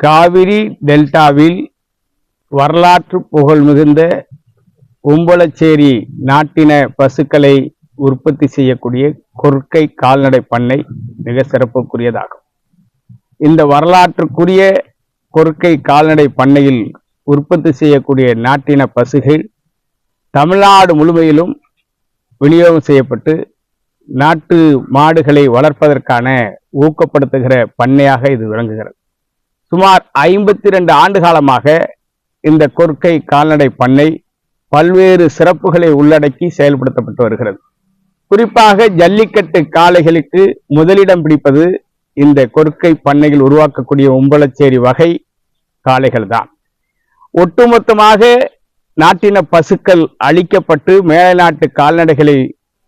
காவிரி டெல்டாவில் வரலாற்று புகழ் மிகுந்த உம்பளச்சேரி நாட்டின பசுக்களை உற்பத்தி செய்யக்கூடிய கொற்கை கால்நடை பண்ணை மிக சிறப்புக்குரியதாகும். இந்த வரலாற்றுக்குரிய கொற்கை கால்நடை பண்ணையில் உற்பத்தி செய்யக்கூடிய நாட்டின பசுகள் தமிழ்நாடு முழுமையிலும் விநியோகம் செய்யப்பட்டு நாட்டு மாடுகளை வளர்ப்பதற்கான ஊக்கப்படுத்துகிற பண்ணையாக இது விளங்குகிறது. சுமார் ஐம்பத்தி ரெண்டு ஆண்டு காலமாக இந்த கொற்கை கால்நடை பண்ணை பல்வேறு சிறப்புகளை உள்ளடக்கி செயல்படுத்தப்பட்டு வருகிறது. குறிப்பாக ஜல்லிக்கட்டு காளைகளுக்கு முதலிடம் பிடிப்பது இந்த கொற்கை பண்ணையில் உருவாக்கக்கூடிய உம்பளச்சேரி வகை காளைகள் தான் ஒட்டுமொத்தமாக நாட்டின பசுக்கள் அழிக்கப்பட்டு மேலைநாட்டு கால்நடைகளை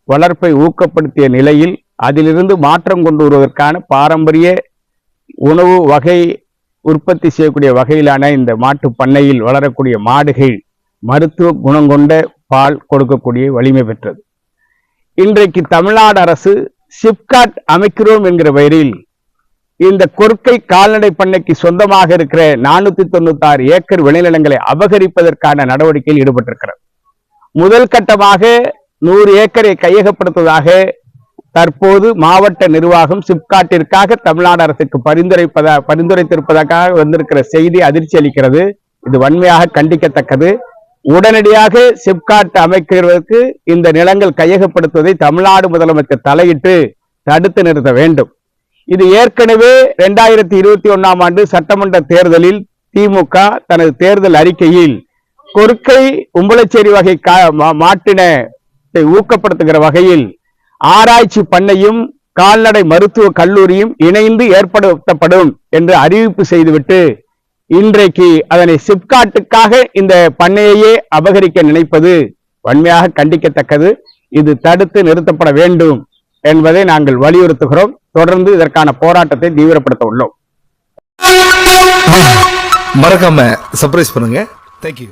வளர்ப்பை ஊக்கப்படுத்திய நிலையில் அதிலிருந்து மாற்றம் கொண்டு வருவதற்கான பாரம்பரிய உணவு வகை உற்பத்தி செய்யக்கூடிய வகையிலான இந்த மாட்டு பண்ணையில் வளரக்கூடிய மாடுகள் மருத்துவ குணம் கொண்ட பால் கொடுக்கக்கூடிய வலிமை பெற்றது. இன்றைக்கு தமிழ்நாடு அரசு சிப்காட் அமைக்கிறோம் என்கிற பெயரில் இந்த கொற்கை கால்நடை பண்ணைக்கு சொந்தமாக இருக்கிற நானூத்தி தொண்ணூத்தி ஆறு ஏக்கர் விளைநிலங்களை அபகரிப்பதற்கான நடவடிக்கையில் ஈடுபட்டிருக்கிறது முதல் கட்டமாக நூறு ஏக்கரை கையகப்படுத்துவதாக தற்போது மாவட்ட நிர்வாகம் சிப்காட்டிற்காக தமிழ்நாடு அரசுக்கு பரிந்துரைப்பதா பரிந்துரைத்திருப்பதற்காக வந்திருக்கிற செய்தி அதிர்ச்சி அளிக்கிறது. இது வன்மையாக கண்டிக்கத்தக்கது. உடனடியாக சிப்காட் அமைக்கிறதுக்கு இந்த நிலங்கள் கையகப்படுத்துவதை தமிழ்நாடு முதலமைச்சர் தலையிட்டு தடுத்து நிறுத்த வேண்டும். இது ஏற்கனவே இரண்டாயிரத்தி இருபத்தி ஒன்னாம் ஆண்டு சட்டமன்ற தேர்தலில் திமுக தனது தேர்தல் அறிக்கையில் கொற்கை உம்பளச்சேரி வகை கா- ஊக்கப்படுத்துகிற வகையில் ஆராய்ச்சி பண்ணையும் கால்நடை மருத்துவ கல்லூரியும் இணைந்து ஏற்படுத்தப்படும் என்று அறிவிப்பு செய்துவிட்டு இன்றைக்கு அதனை சிப்காட்டுக்காக இந்த பண்ணையையே அபகரிக்க நினைப்பது வன்மையாக கண்டிக்கத்தக்கது. இது தடுத்து நிறுத்தப்பட வேண்டும் என்பதை நாங்கள் வலியுறுத்துகிறோம். தொடர்ந்து இதற்கான போராட்டத்தை தீவிரப்படுத்த உள்ளோம். மறக்காம சர்ப்ரைஸ் பண்ணுங்க. தேங்க்யூ